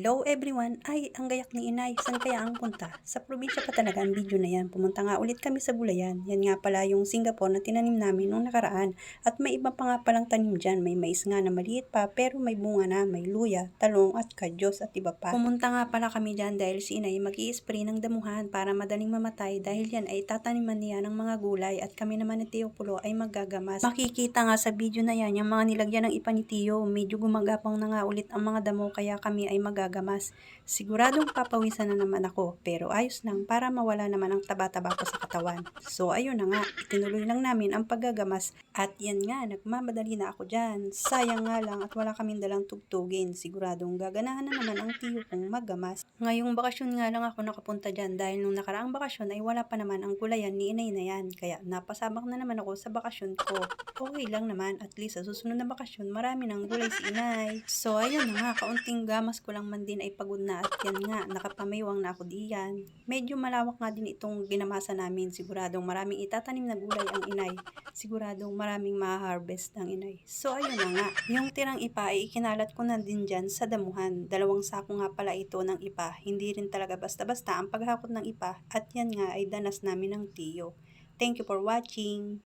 Hello everyone! Ay, ang gayak ni inay. Saan kaya ang punta? Sa probinsya pa talaga ang video na yan. Pumunta nga ulit kami sa Gulayan. Yan nga pala yung Singapore na tinanim namin nung nakaraan. At may iba pa nga palang tanim dyan. May mais nga na maliit pa pero may bunga na. May luya, talong at kadyos at iba pa. Pumunta nga pala kami dyan dahil si inay mag spray ng damuhan para madaling mamatay dahil yan ay tataniman niya ng mga gulay at kami naman ni Tio Pulo ay maggagamas. Makikita nga sa video na yan yung mga nilagyan ng ipa ni Tio. Medyo gumagapang na nga ulit ang mga damo kaya kami ay magagamas. Siguradong papawisan na naman ako pero ayos lang para mawala naman ang taba-taba ko sa katawan. So ayun na nga, itinuloy lang namin ang paggagamas at yan nga, nagmamadali na ako dyan. Sayang nga lang at wala kaming dalang tugtugin. Siguradong gaganahan na naman ang tiyo kong maggamas. Ngayong bakasyon nga lang ako nakapunta dyan dahil nung nakaraang bakasyon ay wala pa naman ang gulayan ni inay na yan. Kaya napasabak na naman ako sa bakasyon ko. Okay lang naman, at least sa susunod na bakasyon marami ng gulay si inay. So ayun na nga, kaunting gamas ko lang man din ay pagod na at yan nga, nakapamaywang na ako diyan. Medyo malawak nga din itong ginamasa namin. Siguradong maraming itatanim na gulay ang inay. Siguradong maraming ma-harvest ang inay. So ayun na nga, yung tirang ipa ay ikinalat ko na din dyan sa damuhan. Dalawang sako nga pala ito ng ipa. Hindi rin talaga basta-basta ang paghakot ng ipa at yan nga ay danas namin ng tiyo. Thank you for watching.